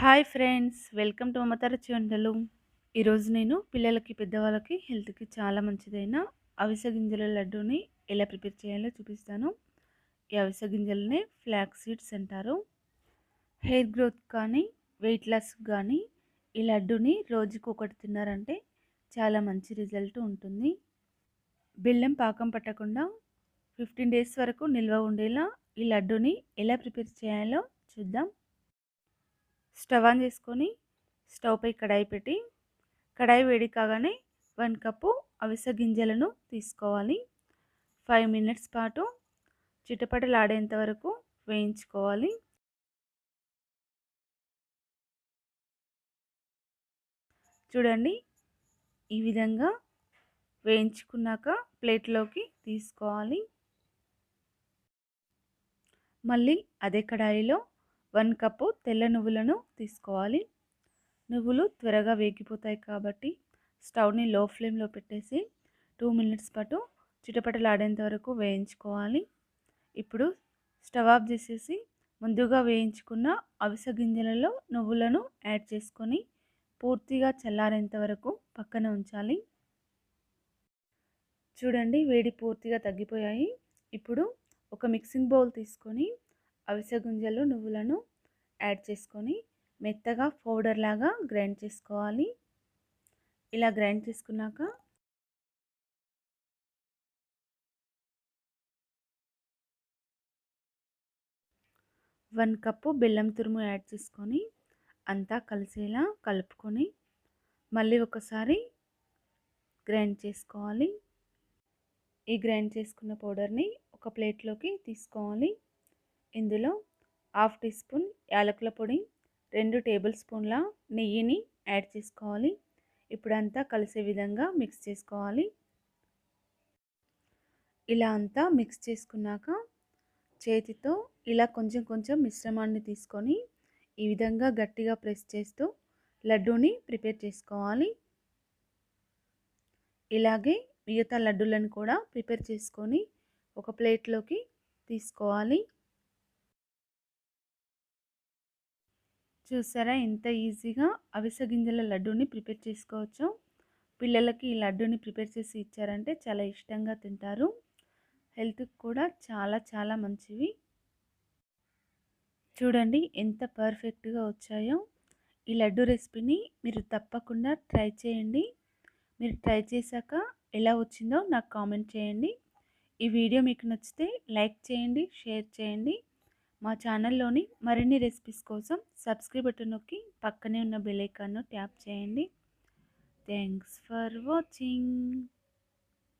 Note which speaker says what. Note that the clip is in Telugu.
Speaker 1: Hi friends welcome to Mamatha Ruchi వంటలు. ఈరోజు నేను పిల్లలకి పెద్దవాళ్ళకి హెల్త్కి చాలా మంచిదైన అవిసె గింజల లడ్డూని ఎలా ప్రిపేర్ చేయాలో చూపిస్తాను. ఈ అవిసె గింజలనే ఫ్లాక్ సీడ్స్ అంటారు. హెయిర్ గ్రోత్ కానీ వెయిట్ లాస్ కానీ ఈ లడ్డూని రోజుకు ఒకటి తిన్నారంటే చాలా మంచి రిజల్ట్ ఉంటుంది. బెల్లం పాకం పట్టకుండా ఫిఫ్టీన్ డేస్ వరకు నిల్వ ఉండేలా ఈ లడ్డూని ఎలా ప్రిపేర్ చేయాలో చూద్దాం. స్టవ్ ఆన్ చేసుకొని స్టవ్ పై కడాయి పెట్టి కడాయి వేడి కాగానే వన్ కప్పు అవిసె గింజలను తీసుకోవాలి. ఫైవ్ మినిట్స్ పాటు చిటపటలాడేంత వరకు వేయించుకోవాలి. చూడండి ఈ విధంగా వేయించుకున్నాక ప్లేట్లోకి తీసుకోవాలి. మళ్ళీ అదే కడాయిలో వన్ కప్పు తెల్ల నువ్వులను తీసుకోవాలి. నువ్వులు త్వరగా వేగిపోతాయి కాబట్టి స్టవ్ని లో ఫ్లేమ్లో పెట్టేసి టూ మినిట్స్ పాటు చిటపటలాడేంత వరకు వేయించుకోవాలి. ఇప్పుడు స్టవ్ ఆఫ్ చేసేసి ముందుగా వేయించుకున్న అవిసె గింజలలో నువ్వులను యాడ్ చేసుకొని పూర్తిగా చల్లారేంత వరకు పక్కన ఉంచాలి. చూడండి వేడి పూర్తిగా తగ్గిపోయాయి. ఇప్పుడు ఒక మిక్సింగ్ బౌల్ తీసుకొని అవిసె గింజలు నువ్వులను యాడ్ చేసుకొని మెత్తగా పౌడర్ లాగా గ్రైండ్ చేసుకోవాలి. ఇలా గ్రైండ్ చేసుకున్నాక వన్ కప్పు బెల్లం తురుము యాడ్ చేసుకొని అంతా కలిసేలా కలుపుకొని మళ్ళీ ఒకసారి గ్రైండ్ చేసుకోవాలి. ఈ గ్రైండ్ చేసుకున్న పౌడర్ని ఒక ప్లేట్లోకి తీసుకోవాలి. ఇందులో హాఫ్ టీ స్పూన్ యాలకుల పొడి రెండు టేబుల్ స్పూన్ల నెయ్యిని యాడ్ చేసుకోవాలి. ఇప్పుడంతా కలిసే విధంగా మిక్స్ చేసుకోవాలి. ఇలా అంతా మిక్స్ చేసుకున్నాక చేతితో ఇలా కొంచెం కొంచెం మిశ్రమాన్ని తీసుకొని ఈ విధంగా గట్టిగా ప్రెస్ చేస్తూ లడ్డూని ప్రిపేర్ చేసుకోవాలి. ఇలాగే మిగతా లడ్డూలను కూడా ప్రిపేర్ చేసుకొని ఒక ప్లేట్లోకి తీసుకోవాలి. చూసారా? ఎంత ఈజీగా అవిసె గింజల లడ్డూని ప్రిపేర్ చేసుకోవచ్చో. పిల్లలకి ఈ లడ్డూని ప్రిపేర్ చేసి ఇచ్చారంటే చాలా ఇష్టంగా తింటారు. హెల్త్కి కూడా చాలా చాలా మంచివి. చూడండి ఎంత పర్ఫెక్ట్గా వచ్చాయో. ఈ లడ్డు రెసిపీని మీరు తప్పకుండా ట్రై చేయండి. మీరు ట్రై చేశాక ఎలా వచ్చిందో నాకు కామెంట్ చేయండి. ఈ వీడియో మీకు నచ్చితే లైక్ చేయండి షేర్ చేయండి. మా ఛానల్లోని మరిన్ని రెసిపీస్ కోసం సబ్స్క్రైబ్ బటన్ నొక్కి పక్కనే ఉన్న బెల్ ఐకాన్ను ట్యాప్ చేయండి. Thanks for watching.